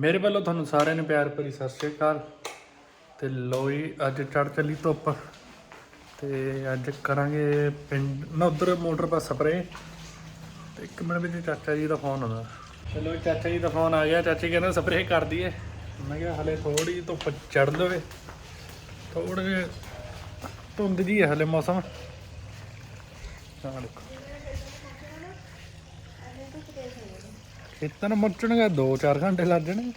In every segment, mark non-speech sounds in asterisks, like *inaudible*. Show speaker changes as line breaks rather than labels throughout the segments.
ਮੇਰੇ ਵੱਲੋਂ ਤੁਹਾਨੂੰ ਸਾਰਿਆਂ ਨੂੰ ਪਿਆਰ ਭਰੀ ਸਤਿ ਸ਼੍ਰੀ ਅਕਾਲ। ਤੇ ਜੀ, ਅੱਜ ਚੜ ਚੱਲੀ ਧੁੱਪ। ਤੇ ਅੱਜ ਕਰਾਂਗੇ ਪਿੰਡ ਨਾ, ਉਧਰ ਮੋਟਰ ਪਾ ਸਪਰੇ ਤੇ ਇੱਕ ਮਿੰਟ ਵਿੱਚ ਚਾਚਾ ਜੀ ਦਾ ਫੋਨ ਆਉਂਦਾ। ਚਲੋ ਚਾਚਾ ਜੀ ਦਾ ਫੋਨ ਆ ਗਿਆ। ਚਾਚੀ ਕਹਿੰਦਾ ਸਪਰੇ ਕਰ ਦਈਏ। ਮੈਂ ਕਿਹਾ ਹਲੇ ਥੋੜੀ ਧੁੱਪ ਚੜ ਲਵੇ ਥੋੜੇ ਜਿਹੇ ਧੁੰਦ ਜੀ ਹੈ ਹਲੇ ਮੌਸਮ। ਆਹ ਦੇਖੋ। ਖੇਤਾਂ ਨੂੰ ਮੁੱਚਣਗੇ 2-4 ਘੰਟੇ ਲੱਗ ਜਾਣਗੇ।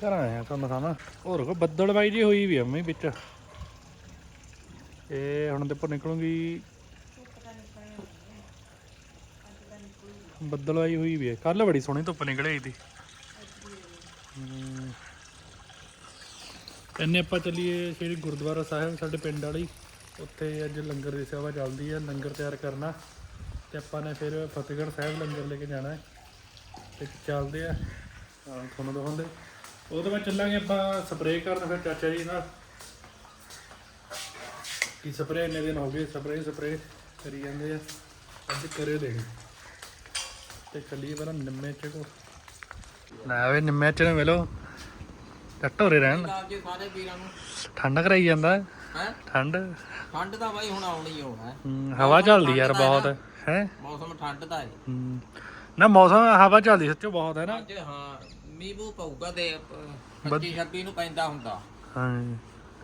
ਘਰਾਂ ਆਇਆ ਤੁਹਾਨੂੰ ਦਿਖਾਵਾਂ ਹੋਰ ਕੋ ਬੱਦਲਬਾਈ ਜੀ ਹੋਈ ਵੀ ਆ ਵਿੱਚ। ਇਹ ਹੁਣ ਤੇ ਨਿਕਲੂਗੀ। ਬੱਦਲਬਾਈ ਹੋਈ ਵੀ ਹੈ ਕੱਲ ਬੜੀ ਸੋਹਣੀ ਧੁੱਪ ਨਿਕਲੀ ਸੀ ਇੰਨੇ ਆਪਾਂ ਚੱਲੀਏ ਸ਼੍ਰੀ ਗੁਰਦੁਆਰਾ ਸਾਹਿਬ, ਸਾਡੇ ਪਿੰਡ ਵਾਲੀ। ਉੱਥੇ ਅੱਜ ਲੰਗਰ ਦੀ ਸੇਵਾ ਚੱਲਦੀ ਹੈ ਲੰਗਰ ਤਿਆਰ ਕਰਨਾ। ਤੇ ਆਪਾਂ ਨੇ ਫਿਰ ਫਤਿਹਗੜ੍ਹ ਸਾਹਿਬ ਲੰਗਰ ਲੈ ਕੇ ਜਾਣਾ ਹੈ। ਤੇ ਚੱਲਦੇ ਆ। ਹਾਂ, ਤੁਹਾਨੂੰ ਦਿਖਾਉਂਦੇ। ਉਹਦੇ ਬਾਅਦ ਚੱਲਾਂਗੇ ਆਪਾਂ ਸਪਰੇਅ ਕਰਨ ਫਿਰ ਚਾਚਾ ਜੀ ਨਾਲ। ਕੀ ਸਪਰੇਅ ਇੰਨੇ ਦਿਨ ਹੋ ਗਏ ਸਪਰੇਅ ਸਪਰੇਅ ਕਰੀ ਜਾਂਦੇ ਆ। ਅੱਜ ਕਰੇ ਦੇਣੀ ਤੇ ਚੱਲੀਏ ਪਹਿਲਾਂ ਨਿੰਮੇ ਚ ਕੋ ਲੈ ਵੇ ਨਿੰਮੇ ਚ ਨੂੰ ਮਿਲੋ। ਟੱਟੋਰੇ ਰਹਿਣ
ਸਾਹਿਬ ਜੀ ਸਾਰੇ ਵੀਰਾਂ ਨੂੰ।
ਠੰਡ ਕਰਾਈ ਜਾਂਦਾ।
ਹੈ?
ਠੰਡ।
ਠੰਡ ਤਾਂ ਬਾਈ ਹੁਣ ਆਉਣੀ ਹੋ ਹੈ।
ਹਮ, ਹਵਾ ਚੱਲਦੀ ਯਾਰ ਬਹੁਤ। ਹੈ।
ਮੌਸਮ ਠੰਡ ਦਾ ਹੈ।
ਨਾ ਮੌਸਮ ਹਵਾ ਚੱਲਦੀ ਸੱਚੋ ਬਹੁਤ ਹੈ ਨਾ।
ਅੱਜ ਹਾਂ ਮੀਂਹ ਮੂੰਹ ਪਊਗਾ ਤੇ 25 26 ਨੂੰ ਪੈਂਦਾ ਹੁੰਦਾ।
ਹਾਂ।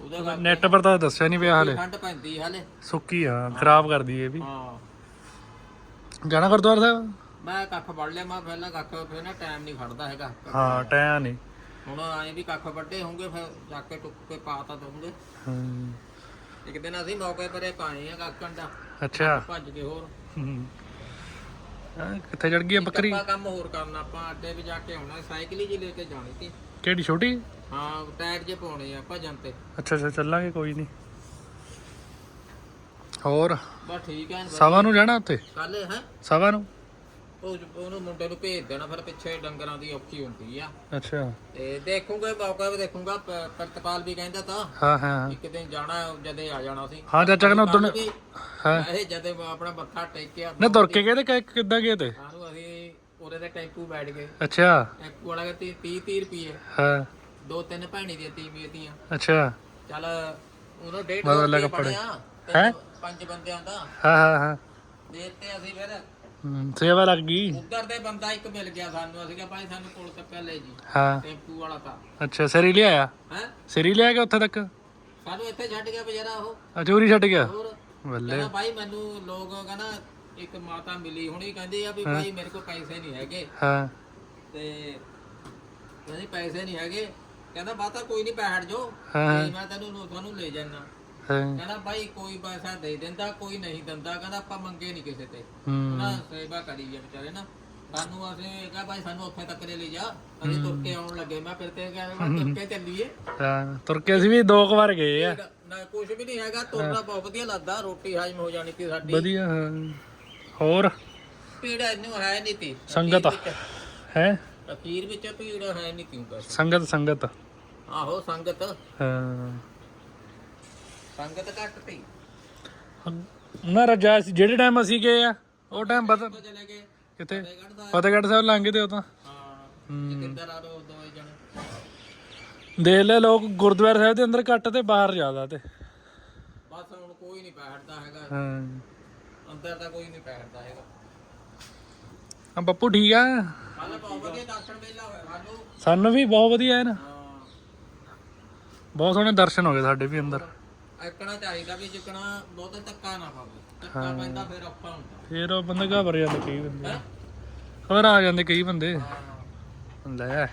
ਉਹਦੇ ਕਰਕੇ
ਨੈਟ ਪਰ ਤਾਂ ਦੱਸਿਆ ਨਹੀਂ ਪਿਆ ਹਲੇ।
ਠੰਡ ਪੈਂਦੀ ਹਲੇ।
ਸੁੱਕੀ ਆ ਖਰਾਬ ਕਰਦੀ ਇਹ ਵੀ।
ਹਾਂ।
ਜਾਣਾ ਗੁਰਦੁਆਰਾ ਸਾਹਿਬ?
ਮੈਂ ਕੱਖ ਵੜ ਲਿਆ ਮੈਂ ਪਹਿਲਾਂ ਕੱਖ ਫਿਰ ਨਾ ਟਾਈਮ ਨਹੀਂ ਖੜਦਾ ਹੈਗਾ।
ਹਾਂ ਟਾਈਮ ਨਹੀਂ
ਹੁਣ ਆਏ ਵੀ ਕੱਖ ਵੱਡੇ ਹੋਣਗੇ ਫਿਰ ਜਾ ਕੇ ਟੁੱਕ ਕੇ ਪਾ ਤਾਂ ਦਊਂਗੇ।
ਹਮ,
ਇੱਕ ਦਿਨ ਅਸੀਂ ਮੌਕੇ ਪਰੇ ਪਾਏ ਆ ਕੱਖਾਂ ਦਾ
ਅੱਛਾ।
ਭੱਜ ਕੇ ਹੋਰ।
ਹਾਂ, ਕਿੱਥੇ ਚੜ ਗਈ ਆ ਬੱਕਰੀ?
ਆਪਾਂ ਕੰਮ ਹੋਰ ਕਰਨਾ ਆਪਾਂ ਅੱਡੇ ਵੀ ਜਾ ਕੇ ਆਉਣਾ ਸਾਈਕਲ ਹੀ ਜੀ ਲੈ ਕੇ ਜਾਣੀ ਸੀ।
ਕਿਹੜੀ ਛੋਟੀ?
ਹਾਂ ਟਾਇਰ ਜੇ ਪਾਉਣੇ ਆ ਭਜਨ ਤੇ।
ਅੱਛਾ ਅੱਛਾ ਚੱਲਾਂਗੇ ਕੋਈ ਨਹੀਂ। ਹੋਰ?
ਬਸ ਠੀਕ ਹੈ
ਸਵਾ ਨੂੰ ਜਾਣਾ ਉੱਥੇ?
ਕੱਲ ਹੈ?
ਸਵਾ ਨੂੰ?
ਉਹ ਉਹਨੂੰ ਮੁੰਡੇ ਨੂੰ ਭੇਜ ਦੇਣਾ ਫਿਰ ਪਿੱਛੇ ਡੰਗਰਾਂ ਦੀ ਔਖੀ ਹੁੰਦੀ ਆ।
ਅੱਛਾ।
ਤੇ ਦੇਖੂਗਾ ਮੌਕਾ ਵੀ ਦੇਖੂਗਾ ਪ- ਪ੍ਰਤਪਾਲ ਵੀ ਕਹਿੰਦਾ ਤਾਂ।
ਹਾਂ ਹਾਂ ਹਾਂ।
ਇੱਕ ਦਿਨ ਜਾਣਾ ਜਦੇ ਆ ਜਾਣਾ ਸੀ।
ਹਾਂ ਚਾਚਾ ਕਹਿੰਦਾ ਉਦੋਂ
ਵੀ
ਹਾਂ।
ਇਹ ਜਦੇ ਆਪਣਾ ਮੱਥਾ ਟੇਕਿਆ
ਨਾ ਤੁਰ ਕੇ ਗਏ ਤੇ ਕਿ- ਕਿੱਦਾਂ ਗਏ ਤੇ?
ਸਾਨੂੰ ਅਸੀਂ ਉਹਦੇ ਤੇ ਟੈਂਪੂ ਬੈਠ ਗਏ।
ਅੱਛਾ।
ਟੈਂਪੂ ਵਾਲਾ ਕਹਿੰਦਾ 30 30 ਰੁਪਏ
ਹਾਂ।
ਦੋ ਤਿੰਨ ਭੈਣੀ ਦੀਆਂ ਦੀਆਂ।
ਅੱਛਾ।
ਚੱਲ ਉਹਨੂੰ ਡੇਢ
ਹੈਂ?
ਪੰਜ ਬੰਦਿਆਂ ਦਾ।
ਹਾਂ ਹਾਂ ਹਾਂ।
ਦੇ ਤੇ ਅਸੀਂ ਫਿਰ।
ਹਮ, ਸੇਵਾ ਲੱਗ ਗਈ।
ਉੱਧਰ ਦੇ ਬੰਦਾ ਇੱਕ ਮਿਲ ਗਿਆ ਸਾਨੂੰ ਅਸੀਂ ਕਿਹਾ ਭਾਈ ਸਾਨੂੰ ਕੋਲ ਤੱਕ ਲੈ ਜੀ
ਹਾਂ।
ਟੈਂਪੂ ਵਾਲਾ ਤਾਂ।
ਅੱਛਾ ਸਰੀ ਲਿਆਇਆ?
ਹੈ?
ਸਰੀ ਲਿਆ ਕੇ ਉੱਥੇ ਤੱਕ?
ਸਾਨੂੰ ਇੱਥੇ ਛੱਡ ਗਿਆ ਬੇਚਾਰਾ ਉਹ।
ਆ ਚੋਰੀ ਛੱਡ ਗਿਆ?
ਹੋਰ?
ਬੱਲੇ।
ਕਹਿੰਦਾ ਭਾਈ ਮੈਨੂੰ ਲੋਕ ਕਹਿੰਦਾ ਇੱਕ ਮਾਤਾ ਮਿਲੀ ਹੁਣੀ ਕਹਿੰਦੀ ਆ ਵੀ ਭਾਈ ਮੇਰੇ ਕੋਲ ਪੈਸੇ ਨਹੀਂ ਹੈਗੇ।
ਹਾਂ।
ਤੇ ਕਹਿੰਦੀ ਪੈਸੇ ਨਹੀਂ ਹੈਗੇ। ਕਹਿੰਦਾ ਮਾਤਾ ਕੋਈ ਨਹੀਂ ਬੈਠ ਜੋ
ਹਾਂ।
ਤੇ ਮੈਂ ਤੈਨੂੰ ਤੁਹਾਨੂੰ ਲੈ ਜਾਣਾ ਕਹਿੰਦਾ ਭਾਈ ਕੋਈ ਪੈਸਾ ਦੇ ਦਿੰਦਾ ਕੋਈ ਨਹੀਂ ਦਿੰਦਾ ਕਹਿੰਦਾ ਆਪਾਂ ਮੰਗੇ ਨਹੀਂ ਕਿਸੇ ਤੇ। ਉਹਨਾਂ ਸੇਵਾ ਕਰੀ ਆ ਵਿਚਾਰੇ ਨਾ। ਸਾਨੂੰ ਅਸੀਂ ਕਹਾ ਭਾਈ ਸਾਨੂੰ ਉੱਥੇ ਤੱਕ ਲੈ ਲੈ ਜਾ। ਅਸੀਂ ਤੁਰ ਕੇ ਆਉਣ ਲੱਗੇ। ਮੈਂ ਫਿਰ ਤੇ ਕਹਿੰਦਾ ਤੁਰ ਕੇ ਚੱਲੀਏ।
ਹਾਂ ਤੁਰ ਕੇ ਅਸੀਂ ਵੀ ਦੋ ਕੁ ਵਾਰ ਗਏ ਆ।
ਨਾ ਕੁਝ ਵੀ ਨਹੀਂ ਹੈਗਾ। ਤੁਰਨਾ ਬਹੁਤ ਵਧੀਆ ਲੱਗਦਾ। ਰੋਟੀ ਹਾਜ਼ਮ ਹੋ ਜਾਣੀ ਸੀ ਸਾਡੀ।
ਵਧੀਆ ਹਾਂ। ਹੋਰ?
ਭੀੜ ਇਹਨੂੰ ਹੈ ਨਹੀਂ ਤੀ
ਸੰਗਤ? ਹੈ?
ਅਖੀਰ ਵਿੱਚ ਭੀੜ ਹੈ ਨਹੀਂ ਕਿਉਂ ਕਰ
ਸੰਗਤ ਸੰਗਤ।
ਆਹੋ ਸੰਗਤ।
ਹਾਂ।
ਸੰਗਤ ਘੱਟ ਤੀ
ਨਾ ਰਜਾ ਸੀ ਜਿਹੜੇ ਟਾਈਮ ਅਸੀਂ ਗਏ ਆ ਉਹ ਟਾਈਮ ਬਦ
ਉਹ ਚਲੇ ਗਏ।
ਕਿਤੇ
ਫਤਿਹਗੜ੍ਹ
ਸਾਹਿਬ ਲੰਘ ਤੇ ਉਹ ਤਾਂ
ਹਾਂ ਜਤਿੰਦਰ ਆ ਰੋ ਦੋ ਜਣੇ।
ਦੇਖ ਲੈ ਲੋਕ ਗੁਰਦੁਆਰਾ ਸਾਹਿਬ ਦੇ ਅੰਦਰ ਘੱਟ ਤੇ ਬਾਹਰ ਜ਼ਿਆਦਾ ਤੇ।
ਬਸ ਹੁਣ ਕੋਈ ਨਹੀਂ ਬੈਠਦਾ ਹੈਗਾ।
ਹਾਂ।
ਅੰਦਰ ਤਾਂ ਕੋਈ ਨਹੀਂ ਬੈਠਦਾ ਹੈਗਾ।
ਆ ਬੱਪੂ ਠੀਕ ਆ?
ਸਾਨੂੰ
ਵੀ ਬਹੁਤ ਵਧੀਆ ਹੈ ਨਾ।
ਹਾਂ।
ਬਹੁਤ ਸੋਹਣੇ ਦਰਸ਼ਨ ਹੋ ਗਏ ਸਾਡੇ ਵੀ ਅੰਦਰ।
ਇੱਕਣਾ ਚਾਹੀਦਾ ਵੀ ਜਿੱਕਣਾ ਬਹੁਤ ਧੱਕਾ ਨਾ ਪਾਵੇ ਧੱਕਾ ਪੈਂਦਾ ਫਿਰ ਔਖਾ ਹੁੰਦਾ।
ਫੇਰ ਉਹ ਬੰਦੇ ਘਬਰ ਜਾਂਦੇ ਕਈ ਬੰਦੇ? ਖਬਰ ਆ ਜਾਂਦੇ ਕਈ ਬੰਦੇ। ਲੈ।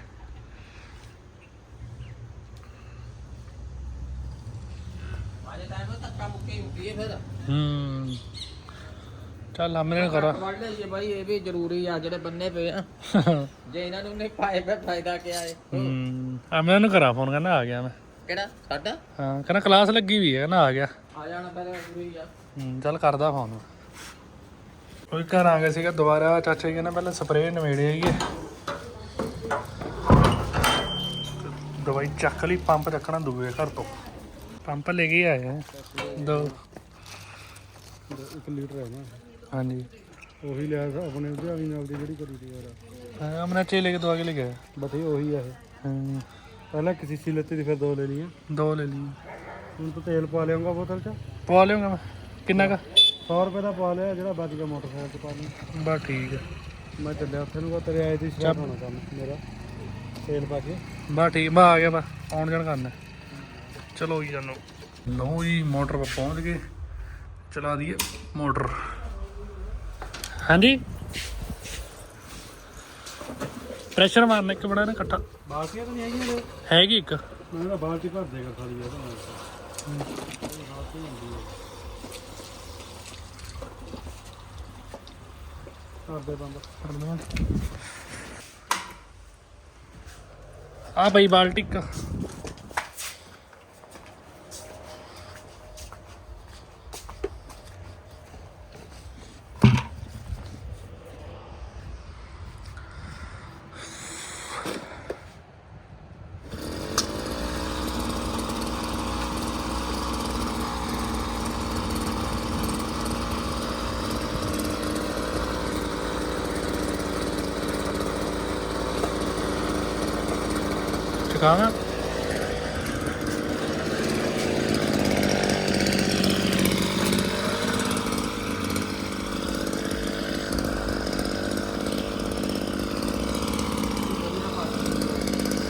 ਅਜੇ ਟਾਈਮ ਧੱਕਾ ਮੁੱਕੀ ਹੁੰਦੀ ਹੈ ਫਿਰ।
ਹੂੰ। ਚੱਲ ਹਮਨੇ ਕਰਾ।
ਵੜ ਲਈਏ ਬਾਈ ਇਹ ਵੀ ਜ਼ਰੂਰੀ ਆ ਜਿਹੜੇ ਬੰਨੇ ਪਏ ਆ। *laughs* ਜੇ ਇਹਨਾਂ ਨੂੰ ਨਹੀਂ ਪਾਏ ਫਿਰ ਫਾਇਦਾ ਕੀ ਹੈ
ਹੂੰ। ਹਮਨੇ ਨੂੰ ਕਰਾ ਫੋਨ ਕਹਿੰਦਾ ਆ ਗਿਆ ਮੈਂ।
ਕਿਹੜਾ? ਸਾਡਾ?
ਹਾਂ ਕਹਿੰਦਾ ਕਲਾਸ ਲੱਗੀ ਵੀ ਹੈ ਕਹਿੰਦਾ ਆ ਗਿਆ।
ਆ ਜਾਣਾ ਪਹਿਲੇ ਪੂਰੀ ਆ।
ਹੂੰ, ਚੱਲ ਕਰਦਾ ਫੋਨ ਕੋਈ ਘਰ ਆ ਗਿਆ ਸੀਗਾ ਦੁਬਾਰਾ ਚਾਚਾ ਜੀ ਕਹਿੰਦਾ ਪਹਿਲਾਂ ਸਪਰੇਅ ਨਵੇੜੇ ਆਈਏ। ਦਵਾਈ ਚੱਕ ਲਈ ਪੰਪ ਚੱਕਣਾ ਦੂਏ ਘਰ ਤੋਂ। ਪੰਪ ਲੈ ਕੇ ਆਏ ਆ। ਦੋ।
1 ਲੀਟਰ ਹੈ ਨਾ।
ਹਾਂਜੀ।
ਉਹੀ ਲਿਆ ਸੀ ਆਪਣੇ ਉਹਦੇ ਆਵੀ ਨਾਲ ਦੀ ਜਿਹੜੀ ਕਰੀ ਦੀ ਯਾਰ।
ਹਾਂ ਅਮਨਾ ਚੇ ਲੈ ਕੇ ਦਵਾ ਕੇ
ਲੈ ਗਿਆ ਬਥੇ ਉਹੀ ਆ ਇਹ।
ਹੂੰ।
ਪਹਿਲਾਂ ਇੱਕ ਸੀਸੀ ਲੱਤੀ ਫਿਰ ਦੋ ਲੈ ਲਈਆਂ।
ਦੋ ਲੈ ਲਈ
ਹੁਣ ਤਾਂ ਤੇਲ ਪਾ ਲਿਆਉਂਗਾ ਬੋਤਲ 'ਚ।
ਪਾ ਲਿਓਗਾ ਮੈਂ। ਕਿੰਨਾ ਕ?
100 ਰੁਪਏ ਦਾ ਪਾ ਲਿਆ ਜਿਹੜਾ ਬਚ ਗਿਆ ਮੋਟਰਸਾਈਕਲ 'ਚ ਪਾ ਲਈ
ਬਸ ਠੀਕ ਹੈ
ਮੈਂ ਚੱਲਿਆ ਉੱਥੇ ਨੂੰ ਕੋ ਤੇਰੇ ਆਏ ਦੀ ਸ਼ਰਾਬ ਹੋਣਾ ਕੰਮ ਮੇਰਾ। ਤੇਲ ਪਾ ਕੇ।
ਬਸ ਠੀਕ ਮੈਂ ਆ ਗਿਆ ਮੈਂ ਆਉਣ ਜਾਣ ਕਰਨਾ। ਚਲੋ ਜੀ ਜਾਨੋ ਲਓ ਜੀ ਮੋਟਰ ਪਹੁੰਚ ਗਏ। ਚਲਾ ਦਈਏ ਮੋਟਰ। ਹਾਂਜੀ? ਪ੍ਰੈਸ਼ਰ ਮਾਰਨਾ ਇੱਕ ਬੜਾ ਨਾ ਇਕੱਠਾ।
ਬਾਲਟੀਆਂ ਤਾਂ ਨਹੀਂ ਹੈਗੀਆਂ ਨੇ।
ਹੈਗੀ ਇੱਕ।
ਮੈਂ ਤਾਂ ਬਾਲਟੀ ਭਰ ਦੇਗਾ ਖਾਲੀ ਇਹਦਾ ਨਾਲ ਕਰ ਦੇ ਬੰਦ।
ਆ ਬਈ ਬਾਲਟੀ ਚਕਾਵਾਂ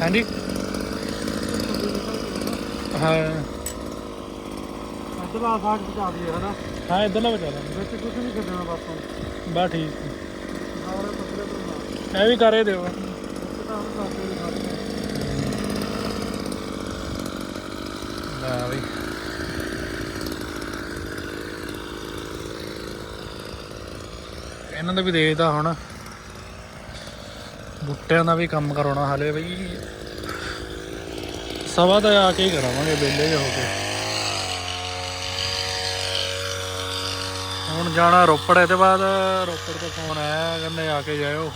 ਹਾਂਜੀ ਹਾਂ
ਅਦਲਾ ਸਾਗ ਬਚਾ ਦਈਏ ਹਨਾ
ਹਾਂ ਇਧਰਲਾ ਬਚਾ ਲਾਂ
ਵਿੱਚ ਕੁਝ ਨਹੀਂ ਛੱਡਣਾ ਬਸ ਹੁਣ
ਬਾ ਠੀਕ
ਸਾਰੇ
ਇਹ ਵੀ ਕਰੇ ਦਿਓ
ਇੱਕ ਤਾਂ ਹੁਣ ਸਾਗ ਦੇ ਖਾ
ਲੈ ਬਈ ਇਹਨਾਂ ਦਾ ਵੀ ਦੇਖਦਾ ਹੁਣ। ਬੁੱਟਿਆਂ ਦਾ ਵੀ ਕੰਮ ਕਰਾਉਣਾ ਹਲੇ ਬਈ ਸਵਾ ਤਾਂ ਆ ਕੇ ਹੀ ਕਰਾਵਾਂਗੇ ਵਿਹਲੇ ਜਿਹੇ ਹੋ ਕੇ। ਹੁਣ ਜਾਣਾ ਰੋਪੜ ਇਹਦੇ ਬਾਅਦ ਰੋਪੜ ਤੋਂ ਫੋਨ ਆਇਆ, ਕਹਿੰਦੇ ਆ ਕੇ ਜਾਇਓ।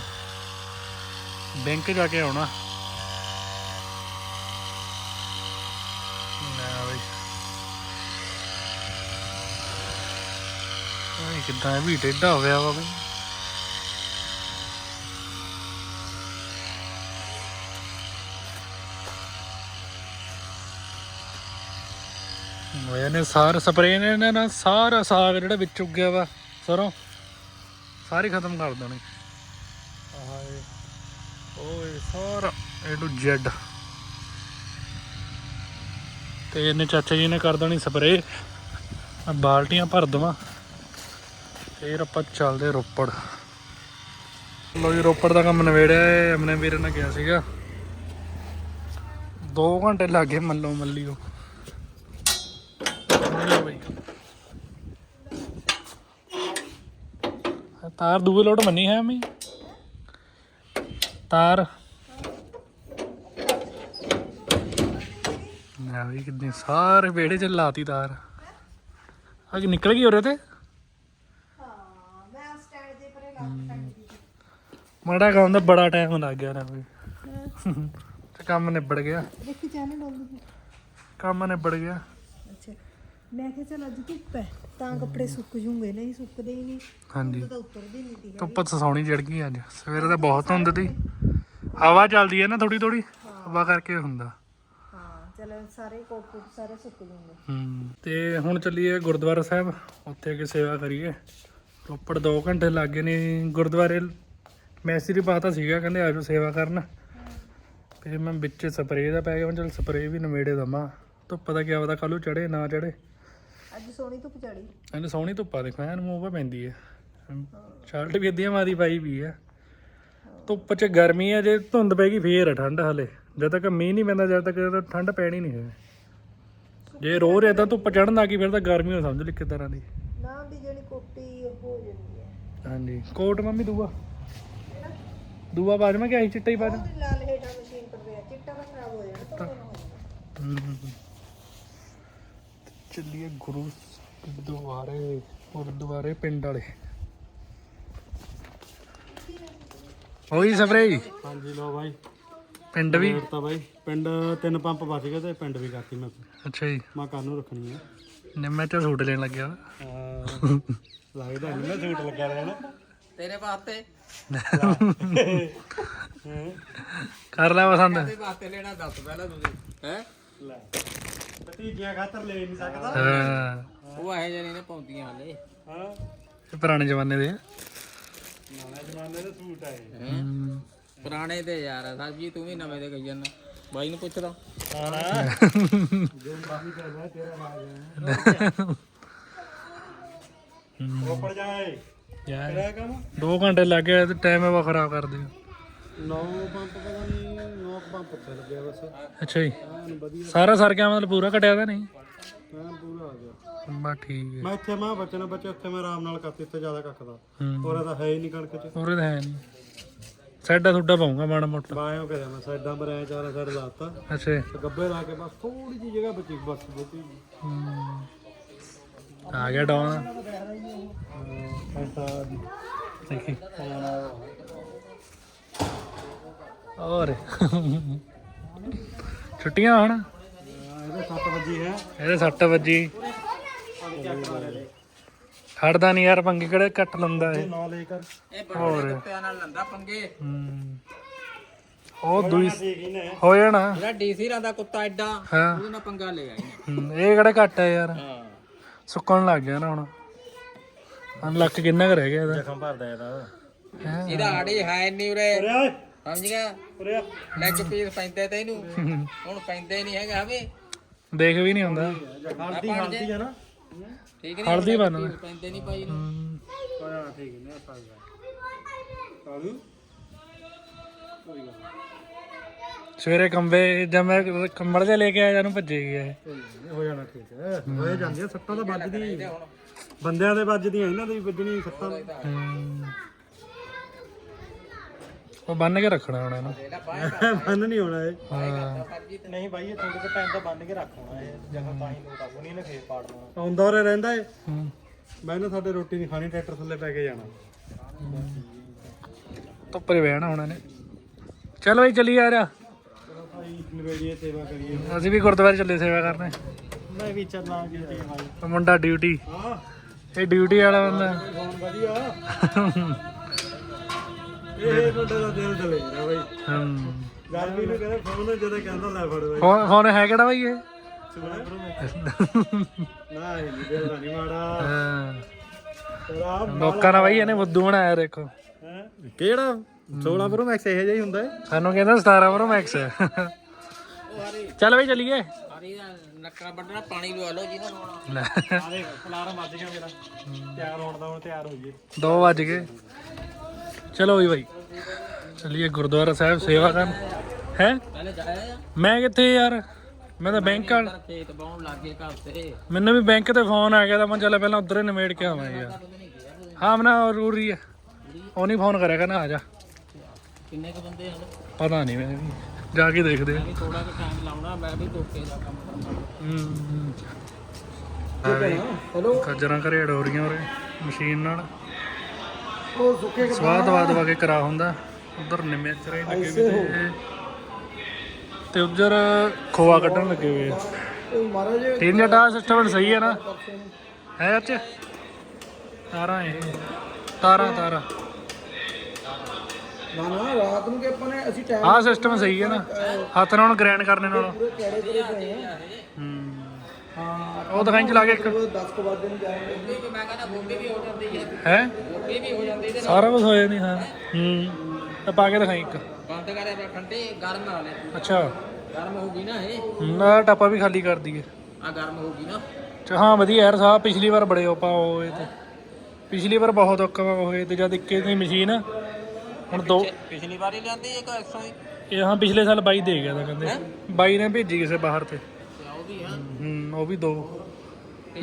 ਬੈਂਕ ਜਾ ਕੇ ਆਉਣਾ ਲੈ ਬਈ ਇਹ ਕਿੱਦਾਂ ਇਹ ਵੀ ਟੇਢਾ ਹੋਇਆ ਵਾ ਬਈ। ਹੋਇਆ ਨੇ ਸਾਰ, ਸਪਰੇਅ ਨੇ ਨਾ- ਨਾ ਸਾਰਾ ਸਾਗ ਜਿਹੜਾ ਵਿੱਚ ਉੱਗਿਆ ਵਾ, ਸਰੋਂ। ਸਾਰੇ ਖਤਮ ਕਰ ਦੇਣੀ। ਆਏ, ਓਏ ਸਾਰਾ ਏ ਟੂ Z ਤੇ ਇਹਨੇ ਚਾਚਾ ਜੀ ਨੇ ਕਰ ਦੇਣੀ ਸਪਰੇਅ। ਬਾਲਟੀਆਂ ਭਰ ਦਵਾਂ। ਫੇਰ ਆਪਾਂ ਚੱਲਦੇ ਰੋਪੜ। ਲੋ ਜੀ, ਰੋਪੜ ਦਾ ਕੰਮ ਨਵੇੜਿਆ ਏ ਆਪਣੇ ਵੀਰ ਨੇ ਕਿਹਾ ਸੀਗਾ। 2 ਘੰਟੇ ਲੱਗੇ ਮੱਲੋ ਮੱਲੀ ਉਹ ਤਾਰ ਦੂਏ ਲੋਟ ਮੰਨੀ ਹੈ ਮੈਂ ਤਾਰ। ਨਾ ਵੀ ਕਿੰਨੇ ਸਾਰੇ ਵਿਹੜੇ ਚ ਲਾਤੀ ਤਾਰ। ਅੱਜ ਨਿਕਲ ਗਈ ਉਰੇ ਤੇ? ਮਾੜਾ ਕੰਮ ਦਾ ਬੜਾ ਟਾਈਮ ਲੱਗ ਗਿਆ ਨਾ ਵੀ ਤੇ ਕੰਮ ਨਿਬੜ ਗਿਆ।
ਦੇਖੀ ਚਾਹਨੇ ਡੋਲਦੀ
ਕੰਮ ਨਿਬੜ ਗਿਆ।
ਅੱਛਾ। ਮੈਂ ਕਿਹਾ ਚਲ ਅੱਜ ਧੁੱਪ ਹੈ ਤਾਂ ਕੱਪੜੇ ਸੁੱਕ ਜੂਗੇ। ਨਹੀਂ ਸੁੱਕਦੇ ਹੀ ਨਹੀਂ।
ਹਾਂਜੀ।
ਤਾਂ ਉਤਰਦੇ ਨਹੀਂ ਤੀ
ਧੁੱਪ ਸੌਣੀ ਚੜ ਗਈ ਅੱਜ। ਸਵੇਰੇ ਤਾਂ ਬਹੁਤ ਧੁੰਦ ਤੀ ਹਵਾ ਚੱਲਦੀ ਹੈ ਨਾ ਥੋੜੀ ਥੋੜੀ ਹਵਾ ਕਰਕੇ ਹੁੰਦਾ।
ਹਾਂ ਚਲ ਸਾਰੇ ਕੋਟ ਕੋਟ ਸਾਰੇ ਸੁੱਕ ਜੂਗੇ।
ਹੂੰ। ਤੇ ਹੁਣ ਚੱਲੀਏ ਗੁਰਦੁਆਰਾ ਸਾਹਿਬ। ਉੱਥੇ ਕਿ ਸੇਵਾ ਕਰੀਏ। ਰੋਪੜ 2 ਘੰਟੇ ਲੱਗੇ ਨੇ ਗੁਰਦੁਆਰੇ ਮੈਸੇਜ ਹੀ ਪਾਤਾ ਸੀਗਾ ਕਹਿੰਦੇ ਆਜੋ ਸੇਵਾ ਕਰਨ। ਫਿਰ ਮੈਂ ਵਿੱਚ ਸਪਰੇਅ ਦਾ ਪੈ ਗਿਆ ਮੈਂ ਚਲ ਸਪਰੇਅ ਵੀ ਨਵੇੜੇ ਦਵਾਂ। ਧੁੱਪ ਦਾ ਕੀ ਪਤਾ ਕੱਲੂ ਚੜੇ ਨਾ ਚੜੇ
ਅੱਜ ਸੋਹਣੀ ਧੁੱਪ ਚੜੀ
ਇਹਨੂੰ ਸੋਹਣੀ ਧੁੱਪਾ ਦੇਖੋ ਐਨ ਮੂੰਹ 'ਤੇ ਪੈਂਦੀ ਹੈ। ਸ਼ਰਟ ਵੀ ਅੱਧੀਆਂ ਮਾਦੀ ਪਾਈ ਵੀ ਹੈ। ਧੁੱਪ 'ਚ ਗਰਮੀ ਹੈ ਜੇ ਧੁੰਦ ਪੈ ਗਈ ਫੇਰ ਠੰਡ ਹਲੇ। ਜਦ ਤੱਕ ਮੀਂਹ ਨਹੀਂ ਪੈਂਦਾ ਜਦ ਤੱਕ ਠੰਡ ਪੈਣੀ ਨਹੀਂ ਹੈ। ਜੇ ਰੋਜ਼ ਏਦਾਂ ਧੁੱਪ ਚੜਨ ਲੱਗੀ ਫਿਰ ਤਾਂ ਗਰਮੀ ਹੋ ਸਮਝ ਲਈ ਤਰ੍ਹਾਂ ਦੀ।
ਨਾ ਵੀ ਜਿਹੜੀ ਕੋਟੀ ਹੋ ਜਾਂਦੀ ਹੈ।
ਹਾਂਜੀ। ਕੋਟ ਮੰਮੀ ਦੂਆ? ਦੂਆ ਬਾਜ ਮੈਂ ਕਿਹਾ ਚਿੱਟਾ ਹੀ ਬਾਜ
ਲਾਲ ਹੇਠਾਂ ਮਸ਼ੀਨ ਪਰ ਪਿਆ ਚਿੱਟਾ ਤਾਂ ਖਰਾਬ ਹੋ ਜਾਣਾ ਤਾਂ ਹੋ ਜਾਣਾ।
ਚੱਲੀਏ ਗੁਰੂ ਗੁਰਦੁਆਰੇ ਗੁਰਦੁਆਰੇ ਪਿੰਡ ਵਾਲੇ। ਹੋਈ ਸਪਰੇ
ਹਾਂਜੀ ਲੋ ਬਾਈ।
ਪਿੰਡ ਵੀ?
ਤਾਂ ਬਾਈ। ਪਿੰਡ ਤਿੰਨ ਪੰਪ ਬਚ ਗਏ ਤੇ ਪਿੰਡ ਵੀ ਕਰਤੀ ਮੈਂ
ਅੱਛਾ ਜੀ।
ਮੈਂ ਕੱਲ ਨੂੰ ਰੱਖਣੀ ਆ?
ਨਿੰਮੇ ਤੇ ਸੂਟ ਲੈਣ ਲੱਗਿਆ।
ਲੱਗਦਾ ਨਹੀਂ ਮੈਂ ਝੂਟ ਲੱਗਾ ਰਹਿਣਾ।
ਤੇਰੇ ਵਾਸਤੇ।
ਕਰ ਲੈ ਪਸੰਦ।
ਤੇਰੇ ਵਾਸਤੇ ਲੈਣਾ ਦੱਸ ਪਹਿਲਾਂ ਤੁਸੀਂ ਹੈ?
ਲੈ। ਭਤੀਜੀਆਂ ਖਾਤਰ ਲੈ ਨਹੀਂ ਸਕਦਾ।
ਹਾਂ।
ਉਹ ਇਹ ਜਿਹੇ ਨੇ ਪਾਉਂਦੀਆਂ ਹਲੇ।
ਹਾਂ।
ਇਹ ਪੁਰਾਣੇ ਜ਼ਮਾਨੇ ਦੇ ਆ।
ਨਵੇਂ ਜ਼ਮਾਨੇ ਦੇ ਸੂਟ ਆਏ
ਪੁਰਾਣੇ ਤੇ ਯਾਰ ਸਾਜੀ ਤੂੰ ਵੀ ਨਵੇਂ ਦੇ ਕਹੀ ਜਾਂਦਾ। ਬਾਈ ਨੂੰ ਪੁੱਛਦਾ।
ਹਾਂ। ਜੋ ਬਾਕੀ ਕਰਦਾ ਤੇਰਾ ਰਾਜ ਹੈ। ਰੋਪੜ ਜਾਏ
ਯਾਰ
ਕਿਹੜਾ ਕੰਮ
2 ਘੰਟੇ ਲੱਗ ਗਏ ਤੇ ਟਾਈਮ ਵਾ ਖਰਾਬ ਕਰ ਦਿਓ।
ਨੌ ਪੰਪ ਪਤਾ ਨਹੀਂ ਨੌ ਕੁ ਪੰਪ ਉੱਥੇ ਲੱਗਿਆ ਬਸ।
ਅੱਛਾ ਜੀ।
ਐਨ ਵਧੀਆ।
ਸਾਰਾ ਸਰ ਗਿਆ ਮਤਲਬ ਪੂਰਾ ਕਟਿਆ ਤਾਂ ਨਹੀਂ?
ਐਨ ਪੂਰਾ ਆ ਗਿਆ।
ਬਾ ਠੀਕ ਹੈ।
ਮੈਂ ਇੱਥੇ ਮਾਂ ਬੱਚੇ ਨੇ ਬੱਚੇ ਉੱਥੇ ਮੈਂ ਆਰਾਮ ਨਾਲ ਕਰਤੀ ਇੱਥੇ ਜ਼ਿਆਦਾ ਕੱਕਦਾ
ਹੂੰ।
ਹੋਰ ਤਾਂ ਹੈ ਹੀ ਨਹੀਂ ਕਣਕ ਚ।
ਉਹਰੇ ਤਾਂ ਹੈ ਨਹੀਂ। ਸਾਡਾ ਥੋੜਾ ਪਾਉਂਗਾ ਮਾੜਾ ਮੋਟਾ।
ਬਾਇਓ ਕਰਿਆ ਮੈਂ ਸਾਈਡਾਂ ਪਰ ਐ ਚਾਰਾ ਸਾਈਡ ਲਾਤਾ।
ਅੱਛਾ
ਤੇ ਗੱਬੇ ਲਾ ਕੇ ਬਸ ਥੋੜੀ ਜਿਹੀ ਜਗ੍ਹਾ ਬਚੀ ਬਸ ਬਚੀ।
ਹਮ, ਆ ਗਿਆ ਡਾਉਨ। ਦੇਖੀ ਔਰ ਛੁੱਟੀਆਂ ਹੁਣ?
ਇਹਦੇ 7 ਵਜੇ ਹੈ।
ਇਹਦੇ 6 ਵਜੇ ਖੜਦਾ ਨਹੀਂ ਯਾਰ ਪੰਗੇ ਕਿਹੜੇ ਕੱਟ ਲੰਦਾ ਇਹ।
9 ਲੈ ਕਰ
ਇਹ ਬੜੇ ਕੁੱਤਿਆਂ ਨਾਲ ਲੰਦਾ ਪੰਗੇ
ਹਮ, ਉਹ ਦੂਈ
ਹੀ ਨੇ
ਜਾਣਾ।
ਜਿਹੜਾ ਡੀਸੀ ਦਾ ਕੁੱਤਾ ਐਡਾ ਉਹਦੇ ਨਾਲ ਪੰਗਾ ਲੈ ਆਈ।
ਹਮ, ਇਹ ਕਿਹੜਾ ਘੱਟ ਹੈ ਯਾਰ।
ਹਾਂ।
ਸੁੱਕਣ ਲੱਗ ਗਿਆ ਨਾ ਹੁਣ। ਹੁਣ ਲੱਕ ਕਿੰਨਾ ਕੁ ਰਹਿ ਗਿਆ ਇਹਦਾ?
ਜ਼ਖਮ ਭਰਦਾ ਇਹਦਾ।
ਹੈਂ?
ਇਹਦਾ ਆੜੀ ਹੈ ਨਹੀਂ ਉਰੇ। ਸਮਝ ਗਿਆ?
ਉਰੇ
ਲੈਗ ਪੀਸ ਪੈਂਦੇ ਤੇ ਇਹਨੂੰ। *laughs* ਹੁਣ ਪੈਂਦੇ ਨਹੀਂ ਹੈਗਾ ਵੇ।
ਦੇਖ ਵੀ ਨਹੀਂ ਹੁੰਦਾ।
ਹਲਦੀ ਹਲਦੀ ਹੈ ਨਾ।
ਠੀਕ ਨਹੀਂ
ਹਲਦੀ ਬਣ
ਪੈਂਦੇ ਨਹੀਂ ਭਾਈ ਨੂੰ
ਹਾਂ ਠੀਕ ਨੇ ਆਪਾਂ ਕਾਲੂ?
ਸਵੇਰੇ ਕੰਬੇ ਜਦ ਮੈਂ ਕੰਬਲ ਜਿਹਾ ਲੈ ਕੇ ਆਇਆ ਜਾਨੂੰ ਭੱਜੇ ਗਿਆ ਇਹ।
ਹੋ ਜਾਣਾ ਠੀਕ ਹੈ। ਹੋਏ ਜਾਂਦੀਆਂ ਸੱਟਾਂ ਤਾਂ ਵੱਜਦੀ ਬੰਦਿਆਂ ਦੇ ਵੱਜਦੀਆਂ ਇਹਨਾਂ ਦੇ ਵੀ ਵੱਜਣੀ ਸੱਟਾਂ।
ਹਮ। ਉਹ ਬੰਨ ਕੇ ਰੱਖਣਾ ਹੁਣ ਇਹਨੂੰ
ਬੰਨ ਨਹੀਂ ਹੋਣਾ ਇਹ।
ਹਾਂ।
ਨਹੀਂ ਬਾਈ ਇਹ ਥੋੜੇ ਟਾਈਮ ਤਾਂ ਬੰਨ ਕੇ ਰੱਖ ਹੋਣਾ ਇਹ। ਜਗ੍ਹਾ ਤਾਂ ਹੀ ਲੋਟ ਆਉਣੀ ਇਹਨੇ ਫੇਰ ਪਾੜ ਦੇਣਾ। ਆਉਂਦਾ ਉਰੇ ਰਹਿੰਦਾ ਏ
ਹਮ।
ਮੈਂ ਨਾ ਸਾਡੇ ਰੋਟੀ ਨਹੀਂ ਖਾਣੀ ਟਰੈਕਟਰ ਥੱਲੇ ਪੈ ਕੇ ਜਾਣਾ।
ਧੁੱਪੇ ਬਹਿਣਾ ਹੁਣ ਇਹਨੇ। ਚੱਲ ਬਈ ਚੱਲੀ ਆ ਰਿਹਾ
ਨਵੇੜੀਏ ਸੇਵਾ ਕਰੀਏ।
ਅਸੀਂ ਵੀ ਗੁਰਦੁਆਰੇ ਚੱਲੇ ਸੇਵਾ ਕਰਨੇ।
ਮੈਂ ਵੀ ਚੱਲਾਂ ਜੀ ਜੀ ਭਾਈ
ਉਹ ਮੁੰਡਾ ਡਿਊਟੀ।
ਹਾਂ।
ਇਹ ਡਿਊਟੀ ਵਾਲਾ ਬੰਦਾ।
ਫੋਨ ਵਧੀਆ। ਇਹ ਮੁੰਡੇ ਦਾ ਦਿਲ ਦਲੇ ਨਾ ਬਾਈ।
ਹਮ।
ਗਰਮੀ ਨੂੰ ਕਹਿੰਦਾ ਫੋਨ ਜਦੋਂ ਕਹਿੰਦਾ ਲੈ ਫੜ ਬਾਈ।
ਫੋਨ ਫੋਨ ਹੈ ਕਿਹੜਾ ਬਈ ਇਹ?
ਨਾ। ਇਹ ਨੀ ਦਿਲ ਦਾ ਨਹੀਂ ਮਾੜਾ।
ਹਾਂ।
ਤੇਰਾ
ਲੋਕਾਂ ਨਾਲ ਬਈ ਇਹਨੇ ਬੁੱਧੂ ਬਣਾਇਆ ਦੇਖੋ।
ਹੈ? ਕਿਹੜਾ? 16 ਪ੍ਰੋ ਮੈਕਸ ਇਹੋ ਜਿਹਾ ਹੀ ਹੁੰਦਾ ਹੈ।
ਸਾਨੂੰ ਕਹਿੰਦਾ 17 ਪ੍ਰੋ ਮੈਕਸ ਹੈ। ਚੱਲ ਬਈ ਚੱਲੀਏ।
ਆਰੀ ਦਾ ਨੱਕਾ ਵੱਢਣਾ ਪਾਣੀ ਲਵਾ ਲਓ ਜਿਹਦਾ ਲਾਉਣਾ
ਲੈ।
ਆ ਦੇਖ ਅਲਾਰਮ ਵੱਜ ਗਿਆ ਮੇਰਾ। ਤਿਆਰ ਹੋਣ ਦਾ ਹੁਣ ਤਿਆਰ ਹੋਈਏ।
2 ਵੱਜ ਗਏ। ਚਲੋ ਵੀ ਬਾਈ। ਚੱਲੀਏ ਗੁਰਦੁਆਰਾ ਸਾਹਿਬ ਸੇਵਾ ਕਰਨ। ਹੈ?
ਪਹਿਲੇ ਜਾਇਆ
ਮੈਂ ਕਿੱਥੇ ਯਾਰ? ਮੈਂ ਤਾਂ ਬੈਂਕ ਵਾਲ
ਖੇਤ ਬਾਉਣ ਲੱਗੇ ਘਰ ਤੇ।
ਮੈਨੂੰ ਵੀ ਬੈਂਕ ਤੇ ਫੋਨ ਆ ਗਿਆ ਤਾਂ ਮੈਂ ਚੱਲ ਪਹਿਲਾਂ ਉਧਰ ਹੀ ਨਿਮੇੜ ਕੇ ਆਵਾਂ ਯਾਰ। ਹਾਂ ਮਨਾ ਜ਼ਰੂਰੀ ਹੈ ਉਹ ਨਹੀਂ ਫੋਨ ਕਰਿਆ ਕਹਿੰਦਾ ਆ ਜਾ।
ਕਿੰਨੇ ਕ ਬੰਦੇ ਹਨ
ਪਤਾ ਨਹੀਂ ਮੈਂ ਵੀ ਜਾ ਕੇ ਦੇਖਦੇ ਆ।
ਵੀ ਥੋੜਾ ਜਿਹਾ ਟਾਈਮ ਲਾਉਣਾ ਮੈਂ ਵੀ ਟੋਕੇ ਦਾ ਕੰਮ ਕਰਨਾ
ਹੂੰ ਖੱਜਰਾਂ ਘਰੇੜ ਹੋ ਰਹੀਆਂ ਉਰੇ ਮਸ਼ੀਨ ਨਾਲ।
ਉਹ ਸੁੱਕੇ
ਸਵਾਦ ਦਵਾ ਕੇ ਕਰਾ ਹੁੰਦਾ। ਉਧਰ ਨਿੰਮੇ ਚਰੇ ਲੱਗੇ ਹੋਏ ਤੇ ਤੇ ਉਧਰ ਖੋਆ ਕੱਢਣ ਲੱਗੇ ਹੋਏ ਆ।
ਮਹਾਰਾਜ
ਟੀਨ ਜਟਾ ਸਿਸਟਮ ਸਹੀ ਹੈ ਨਾ। ਹੈ ਅੱਛ ਤਾਰਾਂ ਇਹ। ਤਾਰਾਂ ਤਾਰਾਂ।
ਨਾ ਨਾ ਰਾਤ ਨੂੰ ਕਿ ਆਪਾਂ ਨੇ ਅਸੀਂ ਟਾਈਮ
ਆਹ ਸਿਸਟਮ ਸਹੀ ਹੈ ਨਾ। ਹੱਥ ਨਾਲ ਗ੍ਰੈਂਡ ਕਰਨੇ ਨਾਲੋਂ।
ਕਿਹੜੇ ਕਿਹੜੇ ਪਏ ਆ।
ਹੂੰ
ਹਾਂ
ਉਹ ਦਿਖਾਈ ਚਲਾ ਕੇ ਇੱਕ।
10 ਕੁ ਵਜੇ ਨੂੰ। ਜਾਵਾਂਗੇ
ਗੋਭੀ ਵੀ ਮੈਂ ਕਹਿੰਦਾ ਗੋਭੀ ਵੀ ਹੋ ਜਾਂਦੀ ਹੈ।
ਹੈ?
ਗੋਭੀ ਵੀ ਹੋ ਜਾਂਦੀ ਤੇ
ਸਾਰਾ ਕੁਝ ਹੋ ਜਾਂਦੀ ਹਾਂ। ਹੂੰ। ਤਾਂ ਪਾ ਕੇ ਦਿਖਾਈ ਇੱਕ।
ਬੰਦ ਕਰਿਆ ਪਿਆ ਠੰਡੇ ਗਰਮ ਨਾ ਲੈ
ਅੱਛਾ।
ਗਰਮ ਹੋ ਗਈ ਨਾ ਇਹ।
ਨਾ ਟਾਪਾ ਵੀ ਖਾਲੀ ਕਰ ਦਈਏ।
ਆ ਗਰਮ ਹੋ ਗਈ ਨਾ।
ਚ ਹਾਂ ਵਧੀਆ ਯਾਰ ਸਾਹ ਪਿਛਲੀ ਵਾਰ ਬੜੇ ਔਪਾ ਹੋਏ ਤੇ। ਪਿਛਲੀ ਵਾਰ ਬਹੁਤ ਔਕਾ ਹੋਏ ਤੇ ਜਦ ਇੱਕੇ ਦੀ ਮਸ਼ੀਨ ਹੁਣ ਦੋ
ਪਿਛਲੀ ਵਾਰੀ ਲਿਆਂਦੀ ਇੱਕ 100 ਹੀ?
ਇਹ ਹਾਂ ਪਿਛਲੇ ਸਾਲ ਬਾਈ ਦੇ ਗਿਆ ਤਾਂ ਕਹਿੰਦੇ। ਬਾਈ ਨੇ ਭੇਜੀ ਕਿਸੇ ਬਾਹਰ ਤੇ।
ਉਹ ਵੀ ਆ
ਹੂੰ ਉਹ ਵੀ ਦੋ।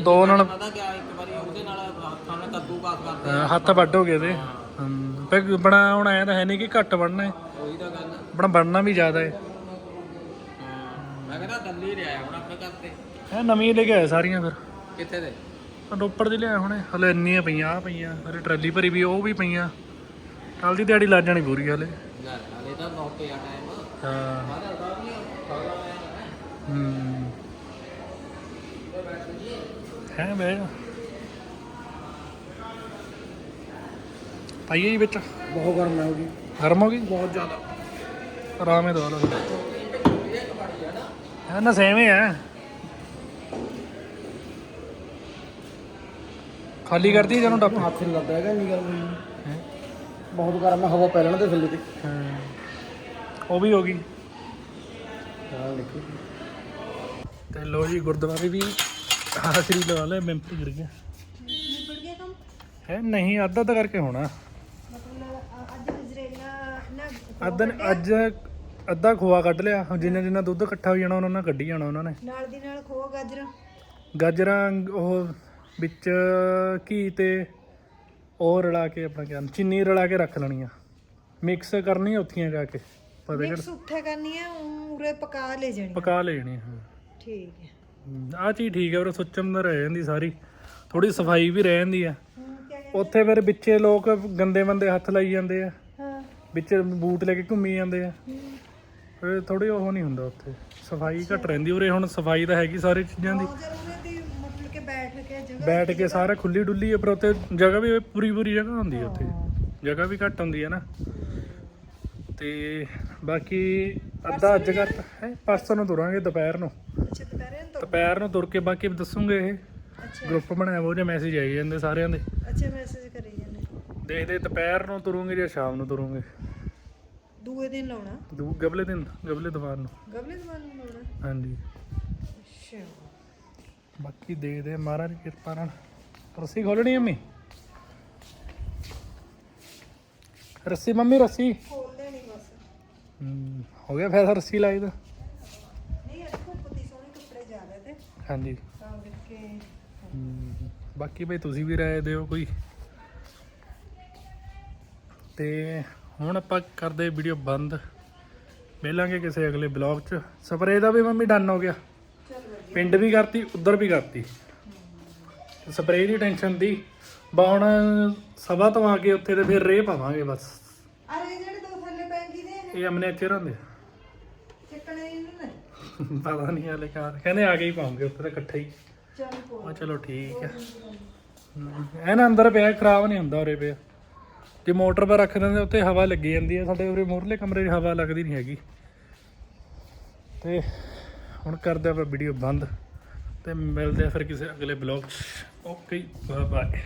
ਦੋ ਨਾਲ
ਪਤਾ ਕਿ ਇੱਕ ਵਾਰੀ ਉਹਦੇ ਨਾਲ ਹੱਥਾਂ ਨਾਲ ਕੱਦੂ ਕਾਸ ਕਰਦੇ
ਅਹ ਹੱਥ ਵੱਡ ਹੋ ਗਏ ਤੇ ਹੂੰ। ਪਰ ਬਣਾ ਹੁਣ ਐ ਤਾਂ ਹੈ ਨਹੀਂ ਕਿ ਘੱਟ ਬਣਨਾ ਹੈ
ਉਹੀ ਤਾਂ ਗੱਲ ਆ।
ਬਣਾ ਬਣਨਾ ਵੀ ਜ਼ਿਆਦਾ ਹੈ
ਹਾਂ ਮੈਂ ਕਹਿੰਦਾ ਦਿੱਲੀ ਲਿਆਇਆ ਹੁਣ ਆਪਣੇ ਘਰ ਤੇ।
ਇਹ ਨਵੀਂ ਲੈ ਕੇ ਆਏ ਸਾਰੀਆਂ ਫਿਰ।
ਕਿੱਥੇ ਦੇ?
ਰੋਪੜ ਦੀ ਲਿਆਏ ਹੁਣੇ। ਹਲੇ ਇੰਨੀਆਂ ਪਈਆਂ ਆ ਪਈਆਂ। ਹਰੇ ਟਰਾਲੀ ਭਰੀ ਵੀ ਉਹ ਵੀ ਪਈਆਂ। ਕੱਲ ਦੀ ਦਿਹਾੜੀ ਲੱਗ ਜਾਣੀ ਪੂਰੀ ਹਲੇ।
ਹਲੇ ਤਾਂ ਬਹੁਤ ਪਿਆ ਟਾਈਮ
ਹਾਂ ਹੂੰ। ਹੈ। ਬੈ ਪਾਈਏ ਜੀ। ਵਿੱਚ।
ਬਹੁਤ ਗਰਮ ਹੋ ਗਈ
ਗਰਮ ਹੋ ਗਈ? ਬਹੁਤ ਜ਼ਿਆਦਾ। ਆਰਾਮੇ ਦੋ ਲੋ ਹੈ ਨਾ ਸੇਮ ਹੀ। ਹੈ ਖਾਲੀ ਕਰਦੀ ਜਦੋਂ ਡੱਪ
ਹੱਥ ਨਹੀਂ ਲੱਗਦਾ ਹੈਗਾ ਨਹੀਂ ਗਰਮ। ਹੋਈ ਬਹੁਤ ਗਰਮ ਹੈ ਹਵਾ ਪੈ ਲੈਣ ਦੇ ਥੱਲੇ ਤੇ।
ਹਾਂ। ਉਹ ਵੀ ਹੋ ਗਈ।
ਹਾਂ ਦੇਖੋ।
ਤੇ ਲੋ ਜੀ ਗੁਰਦੁਆਰੇ ਵੀ ਆਖਰੀ ਲਵਾ ਲੈ ਮੈਂਪਰ ਗਿਰ ਗਿਆ।
ਨਿਬੜ ਗਿਆ ਕੰਮ?
ਹੈ ਨਹੀਂ ਅੱਧਾ ਤਾਂ ਕਰਕੇ ਹੋਣਾ।
ਮਤਲਬ ਅੱਜ ਗਜਰੇਲਾ ਨਾ
ਅੱਧਾ ਅੱਜ ਅੱਧਾ ਖੋਆ ਕੱਢ ਲਿਆ। ਜਿੰਨਾ ਜਿੰਨਾ ਦੁੱਧ ਇਕੱਠਾ ਹੋ ਜਾਣਾ ਉਹਨਾਂ ਨਾਲ ਕੱਢੀ ਜਾਣਾ ਉਹਨਾਂ ਨੇ।
ਨਾਲ ਦੀ ਨਾਲ ਖੋਆ ਗਾਜਰਾਂ।
ਗਾਜਰਾਂ ਉਹ ਵਿੱਚ ਘੀ ਤੇ ਉਹ ਰਲਾ ਕੇ ਆਪਣਾ ਕਿਆ ਚੀਨੀ ਰਲਾ ਕੇ ਰੱਖ ਲੈਣੀਆਂ ਮਿਕਸ ਕਰਨੀ ਉੱਥੀਆਂ ਜਾ ਕੇ। ਫਤਿਹਗੜ੍ਹ
ਮਿਕਸ ਉੱਥੇ ਕਰਨੀ ਹੈ ਉਰੇ ਪਕਾ ਲੈ ਜਾਣੀ
ਪਕਾ ਲੈਣੀ ਹਾਂ।
ਠੀਕ ਹੈ
ਆ ਚੀਜ਼ ਠੀਕ ਹੈ ਪਰ ਸੁੱਚਮ ਦਾ ਰਹਿ ਜਾਂਦੀ ਸਾਰੀ। ਥੋੜੀ ਸਫ਼ਾਈ ਵੀ ਰਹਿ ਜਾਂਦੀ ਆ।
ਹੁਣ ਕੀ
ਉੱਥੇ ਫਿਰ ਵਿੱਚੇ ਲੋਕ ਗੰਦੇ ਬੰਦੇ ਹੱਥ ਲਾਈ ਜਾਂਦੇ ਆ।
ਹਾਂ।
ਵਿੱਚ ਬੂਟ ਲੈ ਕੇ ਘੁੰਮੀ ਜਾਂਦੇ ਆ। ਫਿਰ ਥੋੜੀ ਉਹ ਨਹੀਂ ਹੁੰਦਾ ਉੱਥੇ। ਸਫ਼ਾਈ ਘੱਟ ਰਹਿੰਦੀ ਉਰੇ ਹੁਣ ਸਫ਼ਾਈ ਤਾਂ ਹੈਗੀ ਸਾਰੀ ਚੀਜ਼ਾਂ ਦੀ
ਮਤਲਬ ਕਿ ਬੈਠ ਕੇ ਜਗ੍ਹਾ
ਬੈਠ ਕੇ ਸਾਰਾ ਖੁੱਲੀ ਡੁੱਲੀ ਹੈ ਪਰ ਉੱਥੇ ਜਗ੍ਹਾ ਵੀ ਪੂਰੀ ਪੂਰੀ ਜਗ੍ਹਾ ਹੁੰਦੀ ਹੈ ਉੱਥੇ। ਜਗ੍ਹਾ ਵੀ ਘੱਟ ਹੁੰਦੀ ਹੈ ਨਾ। ਤੇ ਬਾਕੀ ਅੱਧਾ ਅੱਜ ਘੱਟ ਹੈ ਪਰਸੋਂ ਨੂੰ ਤੁਰਾਂਗੇ ਦੁਪਹਿਰ ਨੂੰ।
ਅੱਛਾ ਦੁਪਹਿਰੇ ਨੂੰ
ਦੁਪਹਿਰ ਤੁਰ ਕੇ ਬਾਕੀ ਦੱਸੂਗੇ ਇਹ। ਗਰੁੱਪ ਬਣਾਇਆ ਜੇ ਮੈਸੇਜ ਆਈ ਜਾਂਦੇ ਸਾਰਿਆਂ ਦੇ।
ਅੱਛਾ ਮੈਸੇਜ ਕਰੀ ਜਾਂਦੇ।
ਦੇਖਦੇ ਦੁਪਹਿਰ ਨੂੰ ਤੁਰੂਗੇ ਜਾਂ ਸ਼ਾਮ ਨੂੰ ਤੁਰੂਗੇ।
ਦੂਏ ਦਿਨ ਲਾਉਣਾ।
ਦੂ ਗਬਲੇ ਦਿਨ ਗਬਲੇ ਦੁਪਹਿਰ ਨੂੰ।
ਗਮਲੇ ਦੁਕਾਨ ਨੂੰ ਲਾਉਣਾ?
ਹਾਂਜੀ।
ਅੱਛਾ।
ਬਾਕੀ ਦੇਖਦੇ ਆ ਮਹਾਰਾਜ ਕਿਰਪਾ ਨਾਲ। ਰੱਸੀ ਖੋਲਣੀ ਅੰਮੀ। ਰੱਸੀ ਮੰਮੀ ਰੱਸੀ।
ਬਸ
ਹਮ, ਹੋ ਗਿਆ ਫੈਸਲਾ ਰੱਸੀ ਲਾਈ ਦਾ?
ਨਹੀਂ ਅੱਜ ਧੁੱਪ ਦੀ ਸੋਹਣੇ ਕੱਪੜੇ ਜਾ ਰਹੇ ਤੇ।
ਹਾਂਜੀ।
ਤਾਂ ਕਰਕੇ
ਹਮ, ਬਾਕੀ ਬਈ ਤੁਸੀਂ ਵੀ ਰਾਏ ਦਿਓ ਕੋਈ। ਤੇ ਹੁਣ ਆਪਾਂ ਕਰਦੇ ਵੀਡੀਓ ਬੰਦ। ਮਿਲਾਂਗੇ ਕਿਸੇ ਅਗਲੇ ਬਲੌਗ 'ਚ। ਸਪਰੇ ਦਾ ਵੀ ਮੰਮੀ ਡਨ ਹੋ ਗਿਆ। ਪਿੰਡ ਵੀ ਕਰਤੀ ਉਧਰ ਵੀ ਕਰਤੀ। ਸਪਰੇ ਦੀ ਟੈਨਸ਼ਨ ਦੀ। ਬਾ ਹੁਣ ਸਭਾ ਤੋਂ ਆ ਕੇ ਉੱਥੇ ਤੇ ਫਿਰ ਰੇ ਪਾਵਾਂਗੇ ਬਸ।
ਅਰੇ ਜਿਹੜੇ ਦੋ ਥੱਲੇ ਪੈਂਗੀ ਦੇ
ਇਹ। ਅਮਨੇ ਇੱਥੇ ਰਹਿੰਦੇ।
ਚੱਕਣੇ ਇਹਨੂੰ ਨਾ।
ਪਤਾ ਨਹੀਂ ਹਾਲੇ ਕਾ ਕਹਿੰਦੇ ਆ ਕੇ ਹੀ ਪਾਉਂਗੇ ਉੱਥੇ ਤਾਂ ਇਕੱਠਾ ਹੀ।
ਚੱਲ
ਆ ਚਲੋ ਠੀਕ ਹੈ ਐ ਨਾ ਅੰਦਰ ਪਿਆ ਖਰਾਬ ਨਹੀਂ ਹੁੰਦਾ ਉਰੇ ਪਿਆ। ਜੇ ਮੋਟਰ 'ਤੇ ਰੱਖ ਦਿੰਦੇ ਉੱਤੇ ਹਵਾ ਲੱਗੀ ਜਾਂਦੀ ਹੈ ਸਾਡੇ ਉਰੇ ਮੋਰਲੇ ਕਮਰੇ 'ਚ ਹਵਾ ਲੱਗਦੀ ਨਹੀਂ ਹੈਗੀ। ਤੇ ਹੁਣ ਕਰਦੇ ਆਪਾਂ ਵੀਡੀਓ ਬੰਦ ਤੇ ਮਿਲਦੇ ਆ ਫਿਰ ਕਿਸੇ ਅਗਲੇ ਬਲੌਗ 'ਚ। Okay bye bye